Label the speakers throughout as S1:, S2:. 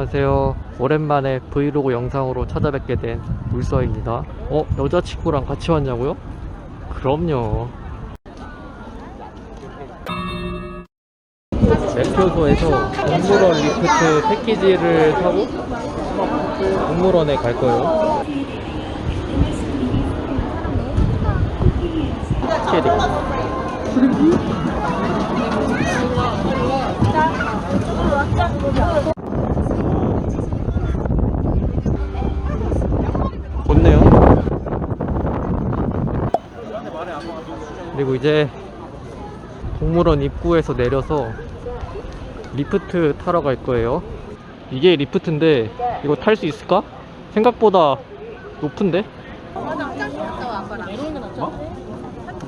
S1: 안녕하세요. 오랜만에 브이로그 영상으로 찾아뵙게 된 물서입니다. 어, 여자친구랑 같이 왔냐고요? 그럼요. 매표소에서 동물원 리프트 패키지를 사고 동물원에 갈 거예요. 어떻게 되겠다. 좋네요. 그리고 이제 동물원 입구에서 내려서 리프트 타러 갈 거예요. 이게 리프트인데 이거 탈 수 있을까? 생각보다 높은데?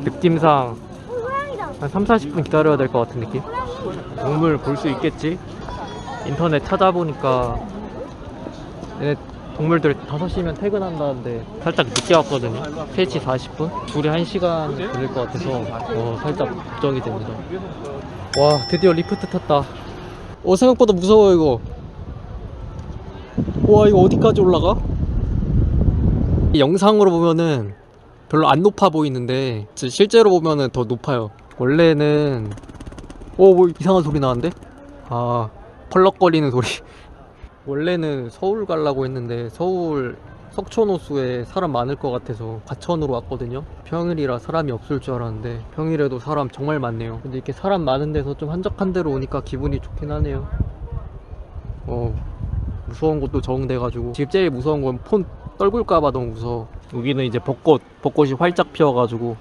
S1: 느낌상 한 3, 40분 기다려야 될 것 같은 느낌? 동물 볼 수 있겠지? 인터넷 찾아보니까 동물들 5시면 퇴근한다는데 살짝 늦게 왔거든요 3시 40분? 둘이 1시간 걸릴 것 같아서 어, 살짝 걱정이 됩니다 와 드디어 리프트 탔다 어 생각보다 무서워 이거 와 이거 어디까지 올라가? 이 영상으로 보면은 별로 안 높아 보이는데 지- 실제로 보면은 더 높아요 원래는 어뭐 이상한 소리 나는데? 아 펄럭거리는 소리 원래는 서울 가려고 했는데 서울 석촌호수에 사람 많을 것 같아서 과천으로 왔거든요. 평일이라 사람이 없을 줄 알았는데 평일에도 사람 정말 많네요. 근데 이렇게 사람 많은 데서 좀 한적한 데로 오니까 기분이 좋긴 하네요. 어 무서운 곳도 적응돼가지고. 지금 제일 무서운 건 폰 떨굴까봐 너무 무서워. 여기는 이제 벚꽃 벚꽃이 활짝 피어가지고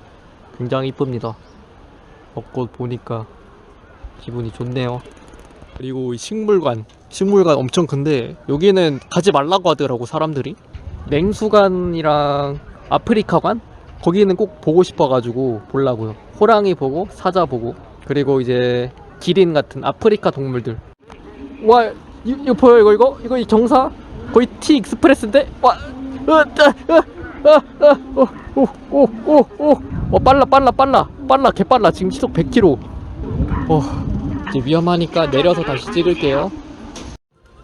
S1: 굉장히 이쁩니다. 벚꽃 보니까 기분이 좋네요 그리고 이 식물관 식물관 엄청 큰데 여기는 가지 말라고 하더라고 사람들이. 냉수관이랑 아프리카관? 거기는 꼭 보고 싶어가지고 보려고요. 호랑이 보고 사자 보고 그리고 이제 기린 같은 아프리카 동물들. 와 이, 이거 보여 이거 이거? 이거 이 경사? 거의 T 익스프레스인데? 와 오오오오오오. 어, 빨라 빨라 빨라. 빨라 개 빨라. 지금 시속 100km 어 이제 위험하니까 내려서 다시 찍을게요.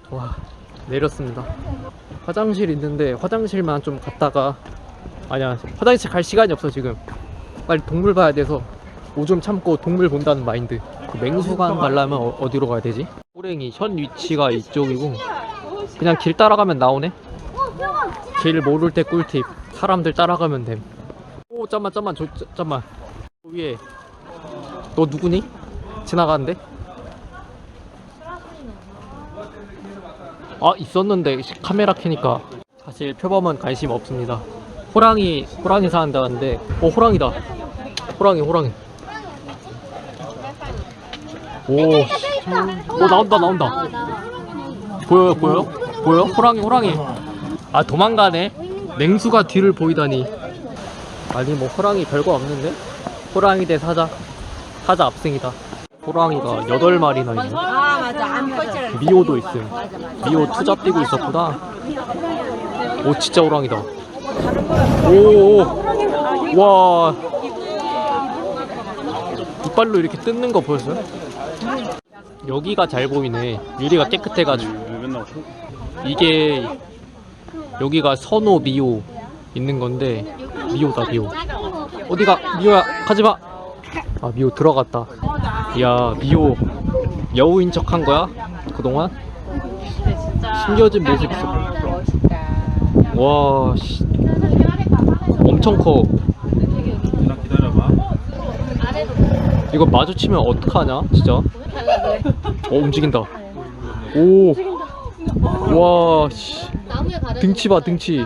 S1: 와 내렸습니다. 화장실 있는데 화장실만 좀 갔다가 아니야 화장실 갈 시간이 없어 지금. 빨리 동물 봐야 돼서 오줌 참고 동물 본다는 마인드. 그 맹수관 가려면 어, 어디로 가야 되지? 호랭이 현 위치가 이쪽이고 그냥 길 따라가면 나오네? 길 모를 때 꿀팁. 사람들 따라가면 됨오 잠만 잠만 저, 저, 잠만. 위에. 너 누구니? 지나가는데? 아 있었는데 시- 카메라 켜니까 사실 표범은 관심 없습니다. 호랑이 호랑이 사는다는데 어 호랑이다. 호랑이 호랑이. 오, 오 나온다 나온다. 보여요 보여 보여 호랑이 호랑이. 아 도망가네. 냉수가 뒤를 보이다니. 아니 뭐 호랑이 별거 없는데? 호랑이 대 사자. 사자 압승이다 호랑이가 8마리나 있네
S2: 아 맞아
S1: 미호도 있음. 미호 투자 뛰고 있었구나. 오 진짜 호랑이다. 오, 와. 이빨로 이렇게 뜯는 거 보였어요? 여기가 잘 보이네. 유리가 깨끗해가지고. 이게 여기가 선호 미호 있는 건데 미호다 미호. 어디가 미호야 가지마. 아 미호 들어갔다. 야 미호 여우인 척 한 거야? 그동안? 숨겨진 모습 있어. 와, 씨. 엄청 커. 이거 마주치면 어떡하냐, 진짜? 어, 움직인다. 오. 와, 씨.
S2: 나무에 가려
S1: 등치 봐, 등치.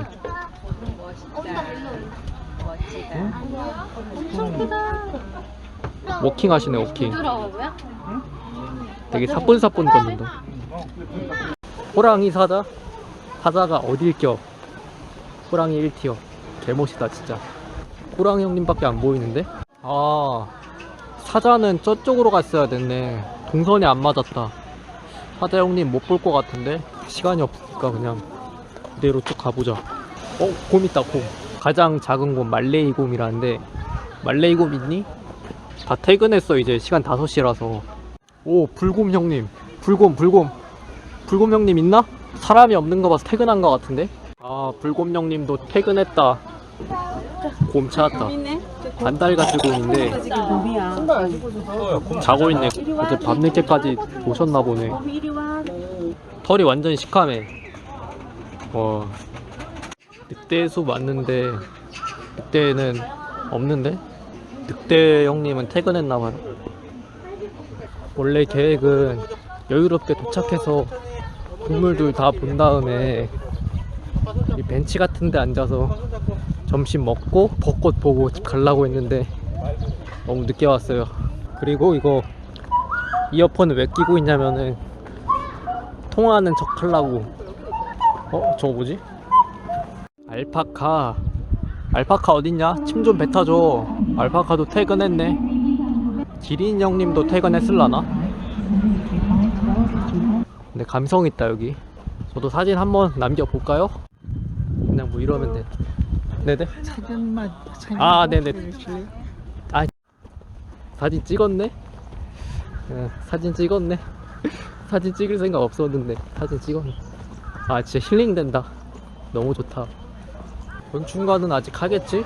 S1: 워킹 하시네, 워킹.
S2: 부드러워요?
S1: 되게 사뿐사뿐 걷는다. 호랑이 사자? 사자가 어딜 껴? 호랑이 1티어. 개멋이다, 진짜. 호랑이 형님밖에 안 보이는데? 아, 사자는 저쪽으로 갔어야 됐네. 동선이 안 맞았다. 사자 형님 못 볼 것 같은데? 시간이 없으니까 그냥 그대로 쭉 가보자. 어, 곰 있다, 곰. 가장 작은 곰, 말레이 곰이라는데, 말레이 곰 있니? 다 퇴근했어, 이제. 시간 5시라서. 오, 불곰 형님. 불곰, 불곰. 불곰 형님 있나? 사람이 없는 거 봐서 퇴근한 거 같은데? 아 불곰 형님도 퇴근했다 곰 찾았다 한달 가지고 있는데 자고 있네 어제 밤늦게까지 오셨나 보네 털이 완전 시커매 와 늑대수 맞는데 늑대는 없는데? 늑대 형님은 퇴근했나봐요 원래 계획은 여유롭게 도착해서 동물들 다 본 다음에 이 벤치 같은 데 앉아서 점심 먹고 벚꽃 보고 집 가려고 했는데 너무 늦게 왔어요 그리고 이거 이어폰을 왜 끼고 있냐면은 통화하는 척 하려고 어? 저거 뭐지? 알파카 알파카 어딨냐? 침 좀 뱉어줘. 알파카도 퇴근했네. 기린 형님도 퇴근했을라나? 근데 감성 있다 여기. 저도 사진 한번 남겨볼까요? 그냥 뭐 이러면 돼. 네네.
S2: 사진만
S1: 아 네네. 아 사진 찍었네? 예, 사진 찍었네? 사진 찍을 생각 없었는데 사진 찍었네. 아 진짜 힐링된다. 너무 좋다 곤충관은 아직 하겠지?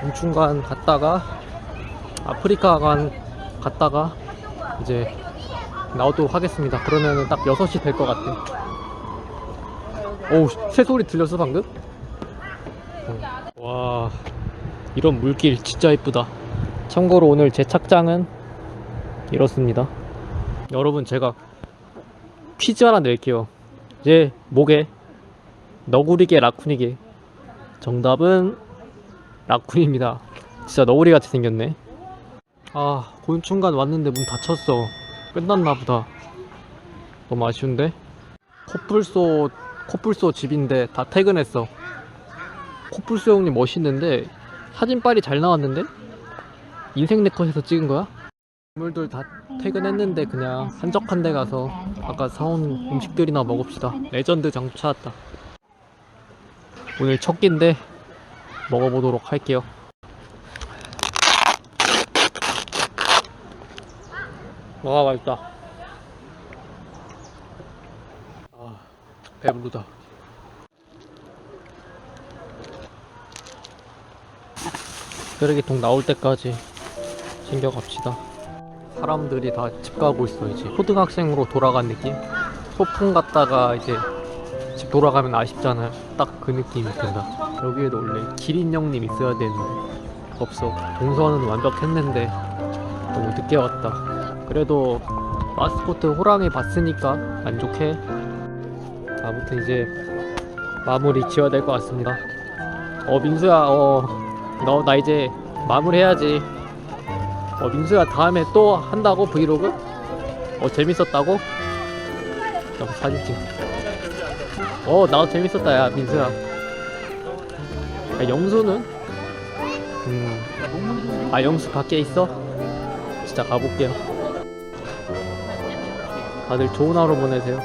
S1: 곤충관 갔다가 아프리카 관 갔다가 이제 나오도록 하겠습니다. 그러면은 딱 6시 될 것 같아. 오우 새소리 들렸어 방금? 와 이런 물길 진짜 이쁘다. 참고로 오늘 제 착장은 이렇습니다. 여러분 제가 퀴즈 하나 낼게요. 제 목에 너구리게 라쿤이게 정답은 라쿤입니다. 진짜 너구리 같이 생겼네. 아 곤충관 왔는데 문 닫혔어. 끝났나 보다. 너무 아쉬운데? 코뿔소 코뿔소 집인데 다 퇴근했어. 코뿔소 형님 멋있는데 사진빨이 잘 나왔는데? 인생 네컷에서 찍은 거야? 동물들 다 퇴근했는데 그냥 한적한 데 가서 아까 사온 음식들이나 먹읍시다. 레전드 장수 찾았다 오늘 첫 끼인데 먹어보도록 할게요 와 맛있다 아 배부르다 쓰레기통 나올 때까지 챙겨갑시다. 사람들이 다 집 가고 있어 이제 초등학생으로 돌아간 느낌. 소풍 갔다가 이제 집 돌아가면 아쉽잖아요. 딱그 느낌이 든다. 여기에도 원래 기린 형님 있어야 되는데 없어. 동선은 완벽했는데 너무 늦게 왔다. 그래도 마스코트 호랑이 봤으니까 만족해. 아무튼 이제 마무리 지어야 될 것 같습니다. 어 민수야 어너 나 이제 마무리해야지. 어 민수야 다음에 또 한다고 브이로그? 어 재밌었다고? 나 사진 찍. 어 나도 재밌었다 야 민수야. 야, 영수는? 음. 아 영수 밖에 있어? 진짜 가볼게요. 다들 좋은 하루 보내세요.